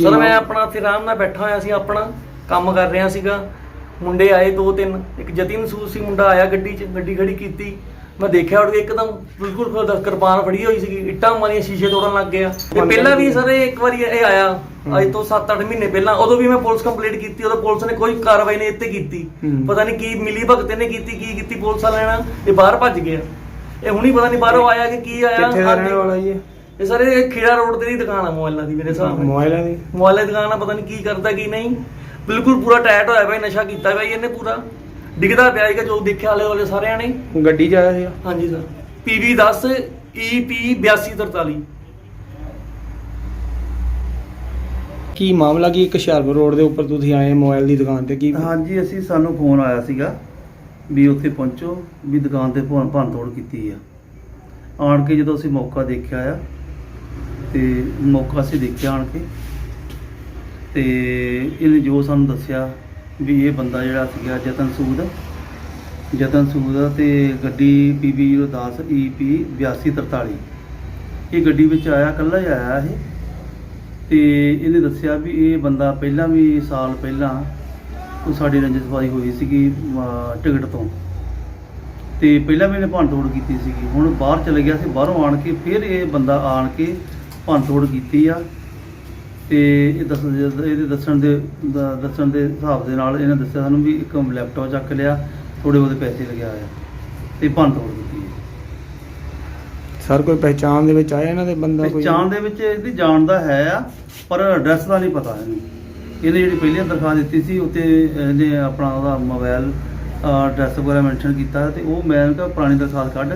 Sir? ਮੈਂ ਆਪਣਾ ਇੱਥੇ ਆਰਾਮ ਨਾਲ ਬੈਠਾ ਹੋਇਆ ਸੀ ਆਪਣਾ ਕੰਮ ਕਰ ਰਿਹਾ ਸੀਗਾ। ਮੁੰਡੇ ਆਏ ਦੋ ਤਿੰਨ ਇੱਕ ਜਤਿਨ ਸੂਰ ਸੀ ਮੁੰਡਾ ਆਇਆ ਗੱਡੀ 'ਚ ਗੱਡੀ ਖੜੀ ਕੀਤੀ। ਮੈਂ ਦੇਖਿਆ ਉਹ ਇੱਕਦਮ ਬਿਲਕੁਲ ਕਿਰਪਾਨ ਫੜੀ ਹੋਈ ਸੀਗੀ ਇੱਟਾਂ ਮਾਰੀਆਂ ਸ਼ੀਸ਼ੇ ਤੋੜਨ ਲੱਗ ਗਿਆ। ਤੇ ਪਹਿਲਾਂ ਵੀ ਸਰ ਇਹ ਇੱਕ ਵਾਰੀ ਇਹ ਆਇਆ ਅੱਜ ਤੋਂ 7-8 ਮਹੀਨੇ ਪਹਿਲਾਂ। ਉਦੋਂ ਵੀ ਮੈਂ ਪੁਲਿਸ ਕੰਪਲੀਟ ਕੀਤੀ ਉਦੋਂ ਪੁਲਿਸ ਨੇ ਕੋਈ ਕਾਰਵਾਈ ਨਹੀਂ ਇੱਥੇ ਕੀਤੀ। ਪਤਾ ਨਹੀਂ ਕੀ ਮਿਲੀ ਭਗਤ ਨੇ ਕੀਤੀ ਕੀ ਕੀਤੀ ਪੁਲਿਸ ਵਾਲਿਆਂ ਨਾਲ ਇਹ ਬਾਹਰ ਭੱਜ ਗਿਆ। ਇਹ ਹੁਣੀ ਪਤਾ ਨਹੀਂ ਬਾਹਰੋਂ ਆਇਆ ਕਿ ਕੀ ਆਇਆ। ਕਿੱਥੇ ਰਹਿਣ ਵਾਲਾ ਇਹ? ਇਹ ਸਾਰੇ ਇਹ ਖੀੜਾ ਰੋਡ ਤੇ ਦੀ ਦੁਕਾਨ ਆ ਮੋਬਾਈਲਾਂ ਦੀ ਮੇਰੇ ਹਿਸਾਬ ਨਾਲ ਮੋਬਾਈਲਾਂ ਦੀ? ਮੋਬਾਈਲ ਦੀ ਦੁਕਾਨ ਆ ਪਤਾ ਨਹੀਂ ਕੀ ਕਰਦਾ ਕੀ ਨਹੀਂ। ਬਿਲਕੁਲ ਪੂਰਾ ਟਾਇਟ ਹੋਇਆ ਪਿਆ ਨਸ਼ਾ ਕੀਤਾ ਜੀ ਇਹਨੇ ਪੂਰਾ। ਡਿੱਗਦਾ ਪਿਆ ਸੀਗਾ ਜੋ ਦੇਖਿਆ ਵਾਲੇ ਵਾਲੇ ਸਾਰਿਆਂ ਨੇ। ਗੱਡੀ 'ਚ ਆਇਆ ਸੀਗਾ? ਹਾਂਜੀ ਸਰ। ਪੀਵੀ 10 ਈਪੀ 8243 ਕੀ ਮਾਮਲਾ ਕੀ ਇੱਕ ਹੁਸ਼ਿਆਰਪੁਰ ਰੋਡ ਦੇ ਉੱਪਰ ਤੁਸੀਂ ਆਏ ਮੋਬਾਈਲ ਦੀ ਦੁਕਾਨ ਤੇ ਕੀ ਹਾਂਜੀ ਅਸੀਂ ਸਾਨੂੰ ਫੋਨ ਆਇਆ ਸੀਗਾ ਵੀ ਉੱਥੇ ਪਹੁੰਚੋ ਵੀ ਦੁਕਾਨ ਤੇ ਭੰਨ ਭੰਨ ਤੋੜ ਕੀਤੀ ਆ। ਆਣ ਕੇ ਜਦੋਂ ਅਸੀਂ ਮੌਕਾ ਦੇਖਿਆ ਆ ਤੇ ਮੌਕਾ ਅਸੀਂ ਦੇਖਿਆ ਆਣ ਕੇ। ਤੇ ਇਹਨੇ ਜੋ ਸਾਨੂੰ ਦੱਸਿਆ ਵੀ ਇਹ ਬੰਦਾ ਜਿਹੜਾ ਸੀਗਾ ਜਤਨ ਸੂਦ ਜਤਨ ਸੂਦ ਆ ਤੇ ਗੱਡੀ PB 010 EP 8243 ਇਹ ਗੱਡੀ ਵਿੱਚ ਆਇਆ ਕੱਲਾ ਹੀ ਆਇਆ ਇਹ। ਤੇ ਇਹਨੇ ਦੱਸਿਆ ਵੀ ਇਹ ਬੰਦਾ ਪਹਿਲਾਂ ਵੀ ਸਾਲ ਪਹਿਲਾਂ ਉਹ ਸਾਡੀ ਰੰਜਿਸ਼ਬਾਜ਼ੀ ਹੋਈ ਸੀਗੀ ਟਿਕਟ ਤੋਂ। ਤੇ ਪਹਿਲਾਂ ਵੀ ਇਹਨੇ ਭੰਨ ਤੋੜ ਕੀਤੀ ਸੀਗੀ। ਹੁਣ ਬਾਹਰ ਚਲੇ ਗਿਆ ਸੀ, ਬਾਹਰੋਂ ਆਣ ਕੇ ਫਿਰ ਇਹ ਬੰਦਾ ਆਣ ਕੇ ਭੰਨ ਤੋੜ ਕੀਤੀ ਆ ਤੇ ਇਹ ਦੱਸ ਇਹਦੇ ਦੱਸਣ ਦੇ ਦੱਸਣ ਦੇ ਹਿਸਾਬ ਦੇ ਨਾਲ ਇਹਨੇ ਦੱਸਿਆ ਸਾਨੂੰ ਵੀ ਇੱਕ ਲੈਪਟਾਪ ਚੱਕ ਲਿਆ ਥੋੜੇ ਬਹੁਤੇ ਪੈਸੇ ਲਗਿਆ ਆ ਤੇ ਭੰਨ ਤੋੜ ਕੀਤੀ ਸਰ ਕੋਈ ਪਹਿਚਾਣ ਦੇ ਵਿੱਚ ਆਇਆ ਇਹਨਾਂ ਦੇ ਬੰਦਾ ਕੋਈ? ਪਹਿਚਾਣ ਦੇ ਵਿੱਚ ਇਹਦੀ ਜਾਣ ਦਾ ਹੈ ਆ ਪਰ ਐਡਰੈਸ ਦਾ ਨਹੀਂ ਪਤਾ ਇਹਨੂੰ। ਇਹਨੇ ਜਿਹੜੀ ਪਹਿਲੀ ਦਰਖਾਸਤ ਦਿੱਤੀ ਸੀ ਉੱਤੇ ਇਹਨੇ ਆਪਣਾ ਉਹਦਾ ਮੋਬਾਈਲ ਐਡਰੈਸ ਵਗੈਰਾ ਮੈਂਸ਼ਨ ਕੀਤਾ ਤੇ ਉਹ ਮੈਂ ਕਿਹਾ ਪੁਰਾਣੀ ਦਰਖਾਸਤ ਕੱਢ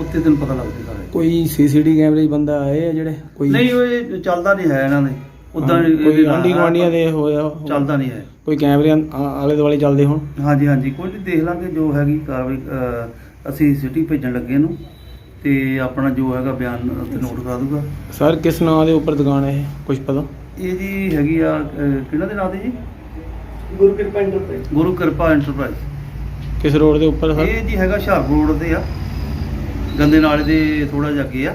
ਉੱਤੇ ਤੈਨੂੰ ਪਤਾ ਲੱਗ ਜੇਗਾ ਕੋਈ ਸੀਸੀਟੀ ਕੈਮਰੇ 'ਚ ਬੰਦਾ ਆਏ ਆ ਜਿਹੜੇ? ਕੋਈ ਨਹੀਂ ਉਹ ਇਹ ਚੱਲਦਾ ਨਹੀਂ ਹੈ ਇਹਨਾਂ ਦੇ। ਉਦਾਂ ਕੋਈ ਆਂਢੀ ਗੁਆਂਢੀਆਂ ਦੇ ਹੋਇਆ ਚੱਲਦਾ ਨਹੀਂ ਹੈ। ਕੋਈ ਕੈਮਰੇ ਆਲੇ ਦੁਆਲੇ ਚੱਲਦੇ ਹੋਣ? ਹਾਂਜੀ ਹਾਂਜੀ। ਕੋਈ ਨਹੀਂ ਦੇਖ ਲਾਂਗੇ ਜੋ ਹੈਗੀ ਕਾਰਵਾਈ ਅਸੀਂ ਸਿਟੀ ਭੇਜਣ ਲੱਗੇ ਇਹਨੂੰ ਤੇ ਆਪਣਾ ਜੋ ਹੈਗਾ ਬਿਆਨ ਉੱਤੇ ਨੋਟ ਕਰਾ ਦੂਗਾ ਸਰ ਕਿਸ ਨਾਂ ਦੇ ਉੱਪਰ ਦੁਕਾਨ ਹੈ ਇਹ? ਕੁਝ ਪਤਾ? ਇਹ ਜੀ ਹੈਗੀ ਆ ਕਿਹਨਾਂ ਦੇ ਨਾਂ ਤੇ ਜੀ? ਗੁਰੂ ਕਿਰਪਾ ਇੰਟਰਪ੍ਰਾਈਜ਼ ਗੁਰੂ ਕਿਰਪਾ ਐਂਟਰਪ੍ਰਾਈਜ਼ ਕਿਸ ਰੋਡ ਦੇ ਉੱਪਰ ਸਰ? ਇਹ ਜੀ ਹੈਗਾ ਹੁਸ਼ਿਆਰਪੁਰ ਰੋਡ ਤੇ ਆ। ਗੰਦੇ ਨਾਲੇ ਦੇ ਥੋੜਾ ਜਿਹਾ ਅੱਗੇ ਆ।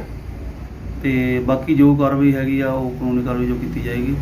ਤੇ ਬਾਕੀ ਜੋ ਕਾਰਵਾਈ ਹੈਗੀ ਆ, ਉਹ ਕਾਨੂੰਨੀ ਕਾਰਵਾਈ ਜੋ ਕੀਤੀ ਜਾਏਗੀ।